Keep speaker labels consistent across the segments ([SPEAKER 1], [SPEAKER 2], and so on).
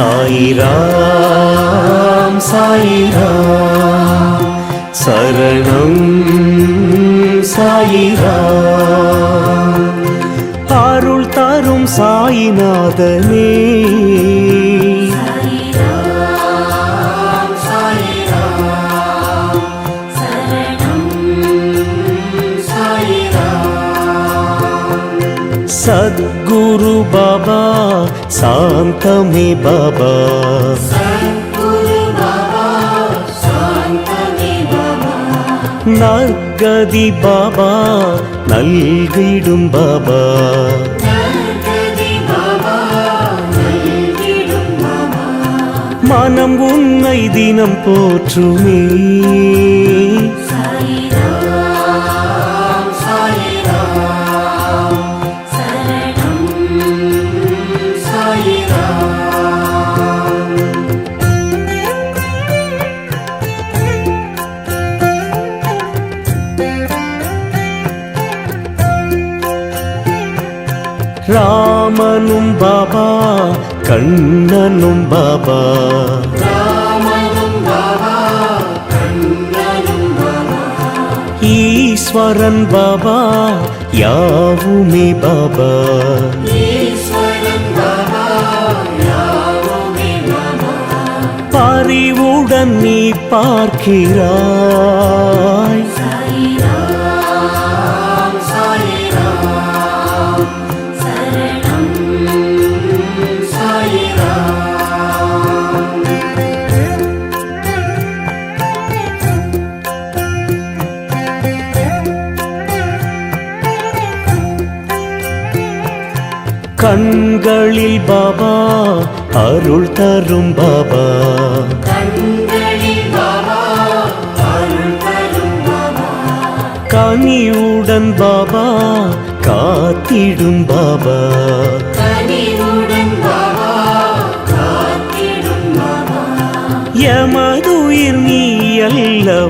[SPEAKER 1] சாயிராம் சாயிராம். சரணம் சாயிராம். அருள் தரும் சாயிநாதனே. சத்குரு பாபா சாந்தமே பாபா. நற்கதி பாபா நல்கிடும் பாபா. மனம் உன்னை தினம் போற்றுமே. ராமனும் பாபா கண்ணனும் பாபா. ஈஸ்வரன் பாபா யாவுமே பாபா. பறிவுடன் நீ பார்க்கிறாய். கண்களில் பாபா அருள் தரும் பாபா. கனிவுடன் பாபா காத்திடும் பாபா. எமதுயிர் நீ அல்லவா?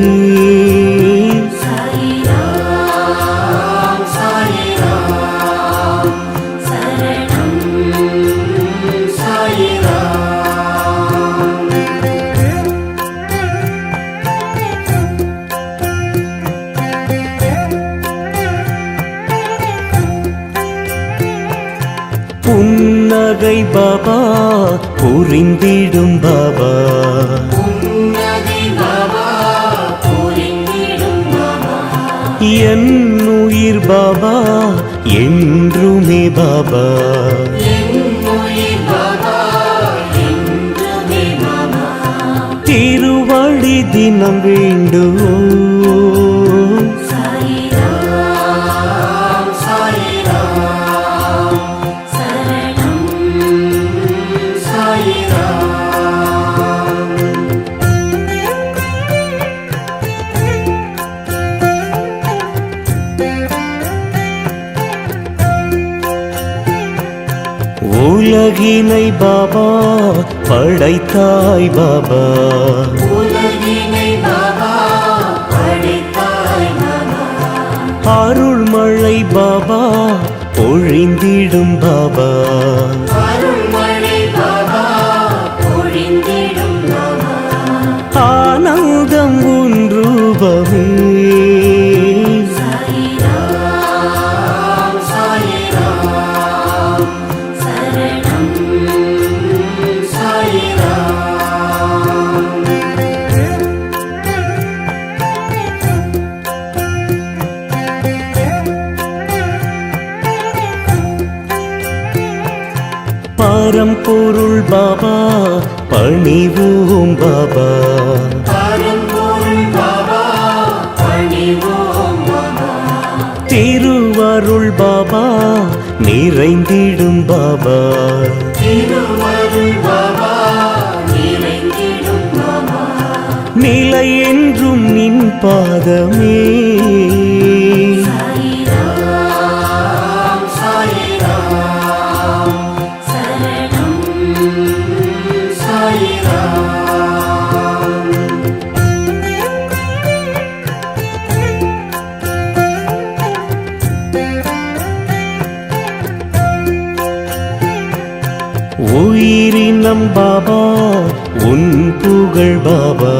[SPEAKER 1] உன்னகை பாபா புரிந்திடும் பாபா. என் உயிர் பாபா என்றுமே பாபா. திருவழி தினம் வேண்டுவோம் உலகினை பாபா படைத்தாய் பாபா. அருள்மழை பாபா பொழிந்திடும் பாபா. ஆனந்தம் பரம்பொருள் பணிவோம் பாபா. திருவருள் பாபா நிறைந்திடும் பாபா. நிலை என்றும் நின் பாதமே. உயிரினம் பாபா உன் புகழ் பாபா.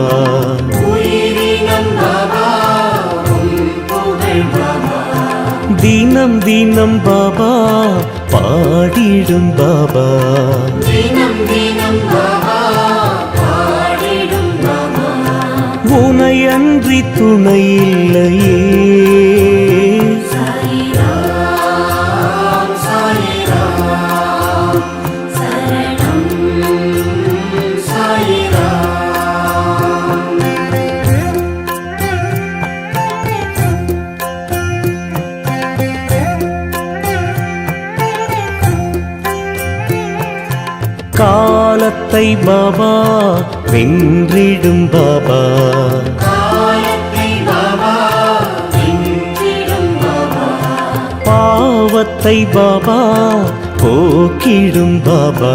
[SPEAKER 1] தினம் தினம் பாபா பாடிடும் பாபா. உனை அன்றி துணை இல்லையே. காலத்தை பாபா. வென்றிடும் பாபா. பாவத்தை பாபா போக்கிடும் பாபா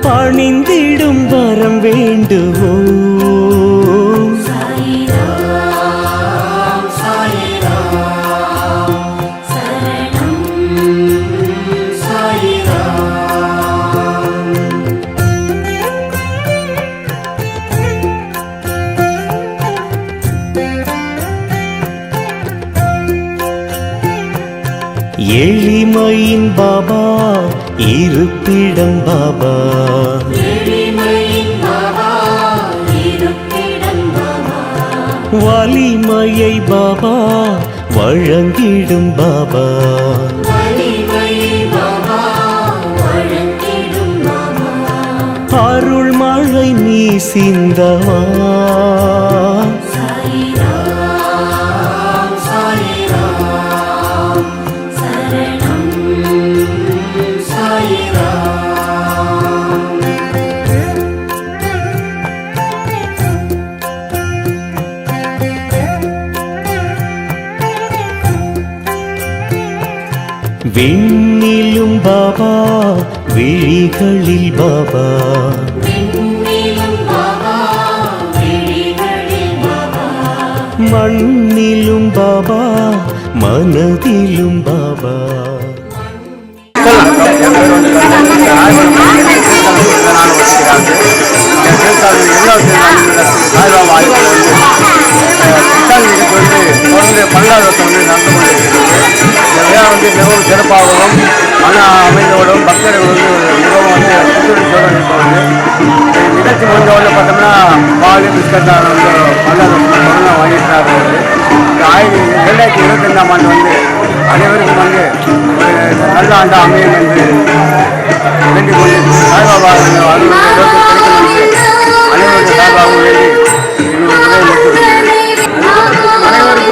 [SPEAKER 1] பணிந்திடும் வரம் வேண்டுவோம். எளிமையின் பாபா இருப்பிடம் பாபா. வலிமையை பாபா வழங்கிடும் பாபா. அருள் மழை நீ சிந்தவா விண்ணிலும் பாபா விழிகளில் பாபா. மண்ணிலும் பாபா மனதிலும் பாபா.
[SPEAKER 2] பல்லாயிரத்தை வந்து நடந்து கொண்டிருக்கிறது இந்த விழா வந்து மிகவும் சிறப்பாகவும் மன அமைதியோடும் பக்தர்கள் வந்து மிகவும் வந்து புத்துணர்ச்சியோடு இருப்பாங்க நிகழ்ச்சி முடிஞ்ச பார்த்தோம்னா பால் பிஸ்கட் வந்து பல்லாயிரம் கொரோனா வாங்கிட்டாங்க இந்த ஆயிரத்தி ரெண்டாயிரத்தி இருபத்தஞ்சாம் ஆண்டு வந்து அனைவருக்கும் வந்து ஒரு நல்ல ஆண்டு அமையும் என்று வேண்டிக் கொண்டு சாய்பாபா அனைவருக்கும் சாய்பாபா வேண்டி அனைவருக்கும்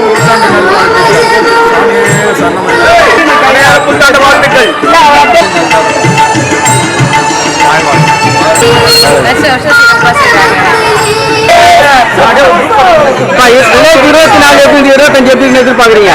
[SPEAKER 2] புத்தாண்டு வாழ்த்துக்கள் இருபத்தி நாலு எப்படி இருபத்தஞ்சு எப்படி எதிர்பார்க்குறீங்க?